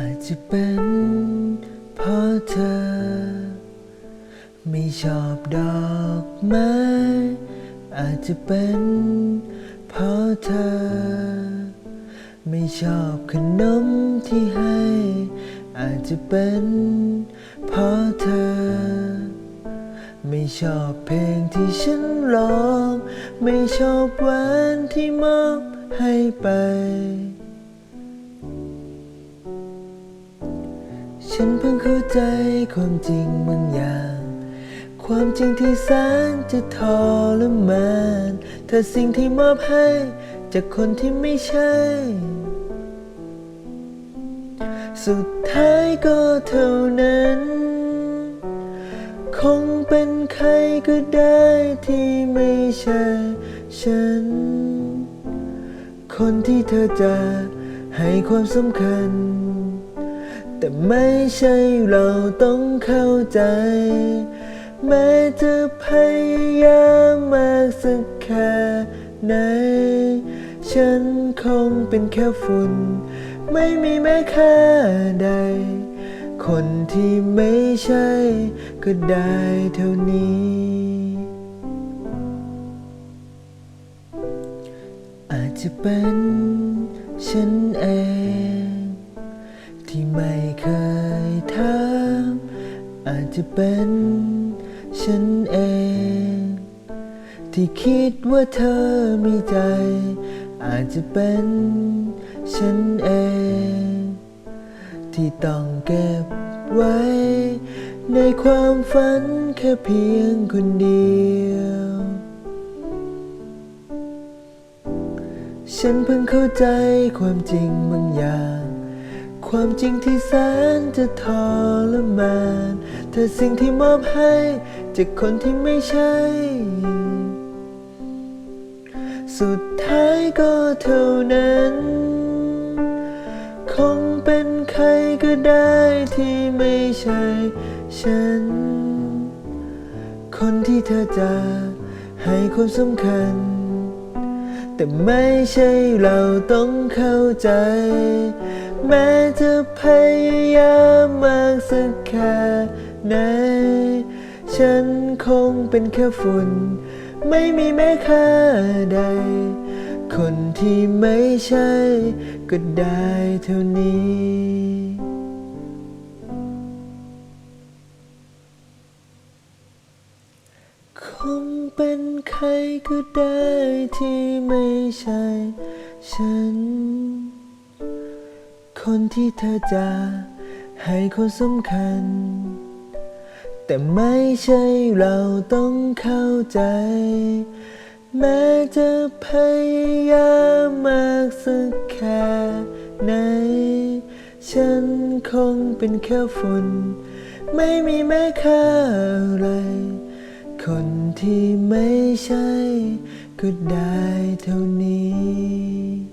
อาจจะเป็นเพราะเธอ ไม่ชอบดอกไม้อาจจะเป็นเพราะเธอ ไม่ชอบขนมที่ให้ อาจจะเป็นเพราะเธอ ไม่ชอบเพลงที่ฉันร้อง ไม่ชอบแหวนที่มอบให้ไป ฉันเพิ่งเข้าใจความจริงบางอย่าง ความจริงที่แสนจะทรมานถ้าสิ่งที่มอบให้จากคนที่ไม่ใช่ สุดท้ายก็เท่านั้น คงเป็นใครก็ได้ที่ไม่ใช่ ฉัน คนที่เธอจะให้ความสำคัญ แต่ไม่ใช่เราต้องเข้าใจ แม้จะพยายามมากสักแค่ไหน ฉันคงเป็นแค่ฝุ่น ไม่มีแม้ค่าใด คนที่ไม่ใช่ ก็ได้เท่านี้ อาจจะเป็นฉันเอง เป็นฉันเอง ที่คิดว่าเธอมีใจ อาจจะเป็นฉันเอง ที่ต้องเก็บไว้ ในความฝันแค่เพียงคนเดียว ฉันเพิ่งเข้าใจความจริงบางอย่าง ความจริงที่แสนจะทรมาน ถ้าสิ่งที่มอบให้จากคนที่ไม่ใช่ สุดท้ายก็เท่านั้น คงเป็นใครก็ได้ที่ไม่ใช่ฉัน คนที่เธอจะให้ความสำคัญ แต่ไม่ใช่เราต้องเข้าใจ แม้จะพยายามมากสักแค่ ไหน ฉันคงเป็นแค่ฝุ่น ไม่มีแม้ค่าใด คนที่ไม่ใช่ ก็ได้เท่านี้คงเป็นใครก็ได้ที่ไม่ใช่ ฉัน คนที่เธอจะให้ความสำคัญ แต่ไม่ใช่เราต้องเข้าใจ แม้จะพยายามมากสักแค่ไหน ฉันคงเป็นแค่ฝุ่น ไม่มีแม้ค่าอะไร คนที่ไม่ใช่ก็ได้เท่านี้